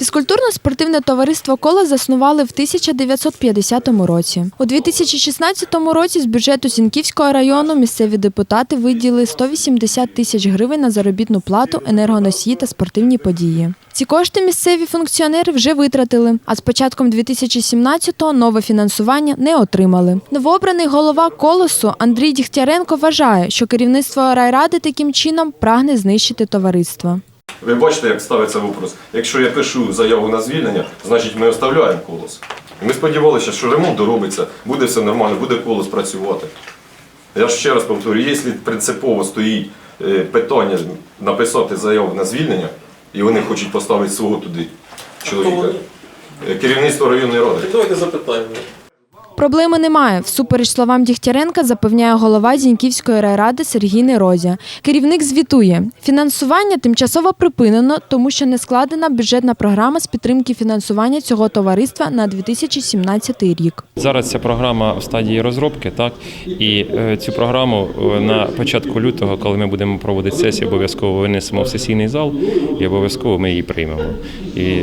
Фізкультурно-спортивне товариство «Колос» заснували в 1950 році. У 2016 році з бюджету Зінківського району місцеві депутати виділили 180 тисяч гривень на заробітну плату, енергоносії та спортивні події. Ці кошти місцеві функціонери вже витратили, а з початком 2017-го нове фінансування не отримали. Новообраний голова «Колосу» Андрій Дігтяренко вважає, що керівництво райради таким чином прагне знищити товариство. Ви бачите, як ставиться вопрос. Якщо я пишу заяву на звільнення, значить ми оставляємо колос. І Ми сподівалися, що ремонт доробиться, буде все нормально, буде колос працювати. Я ж ще раз повторюю, якщо принципово стоїть е, питання написати заяву на звільнення, і вони хочуть поставити свого туди чоловіка, е, керівництво районної ради. Давайте запитаємо. Проблеми немає. Всупереч словам Дігтяренка запевняє голова Зіньківської райради Сергій Нерозя. Керівник звітує, фінансування тимчасово припинено, тому що не складена бюджетна програма з підтримки фінансування цього товариства на 2017 рік. Зараз ця програма в стадії розробки, так і е, цю програму е, на початку лютого, коли ми будемо проводити сесію, обов'язково винесемо в сесійний зал і обов'язково ми її приймемо. І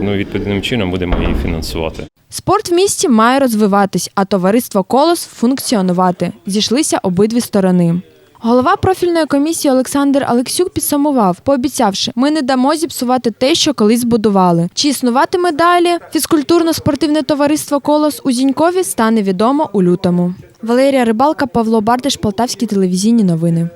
ну, відповідним чином будемо її фінансувати. Спорт в місті має розвиватись, а товариство Колос функціонувати. Зійшлися обидві сторони. Голова профільної комісії Олександр Алексюк підсумував, пообіцявши, ми не дамо зіпсувати те, що колись збудували. Чи існуватиме далі фізкультурно-спортивне товариство Колос у Зінькові стане відомо у лютому. Валерія Рибалка, Павло Бардиш, Полтавські телевізійні новини.